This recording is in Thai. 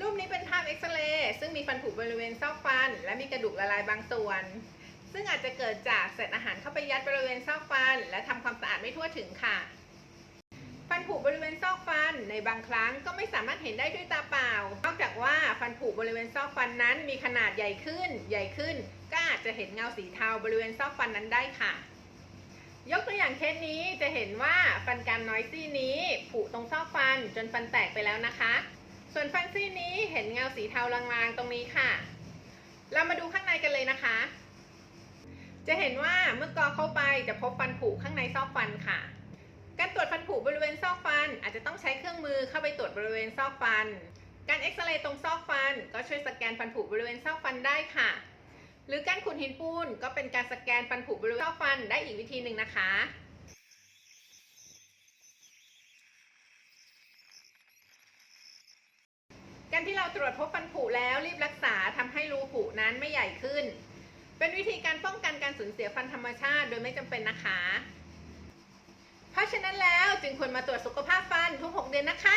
รูปนี้เป็นภาพเอ็กซเรย์ซึ่งมีฟันผุบริเวณซอกฟัน และมีกระดูกละลายบางส่วน ซึ่งอาจจะเกิดจากเศษอาหารเข้าไปยัดบริเวณซอกฟัน และทำความสะอาดไม่ทั่วถึงค่ะ ฟันผุบริเวณซอกฟันในบางครั้งก็ไม่สามารถเห็นได้ด้วยตาเปล่า นอกจากว่าฟันผุบริเวณซอกฟันนั้นมีขนาดใหญ่ขึ้น ใหญ่ขึ้น ก็อาจจะเห็นเงาสีเทาบริเวณซอกฟันนั้นได้ค่ะยกตัวอย่างเคสนี้จะเห็นว่าฟันกรามน้อยซี่นี้ผุตรงซอกฟันจนฟันแตกไปแล้วนะคะ ส่วนฟันซี่นี้เห็นเงาสีเทาลางๆตรงนี้ค่ะ เรามาดูข้างในกันเลยนะคะ จะเห็นว่าเมื่อกอเข้าไปจะพบฟันผุข้างในซอกฟันค่ะ การตรวจฟันผุบริเวณซอกฟัน อาจจะต้องใช้เครื่องมือเข้าไปตรวจบริเวณซอกฟัน การเอ็กซเรย์ตรงซอกฟัน ก็ช่วยสแกนฟันผุบริเวณซอกฟันได้ค่ะ หรือการขุดหินปูนก็เป็นการสแกนฟันผุบริเวณซอกฟันได้อีกวิธีหนึ่งนะคะ การที่เราตรวจพบฟันผุแล้วรีบรักษาทำให้รูผุนั้นไม่ใหญ่ขึ้น เป็นวิธีการป้องกันการสูญเสียฟันธรรมชาติโดยไม่จำเป็นนะคะ เพราะฉะนั้นแล้วจึงควรมาตรวจสุขภาพฟันทุก 6 เดือนนะคะ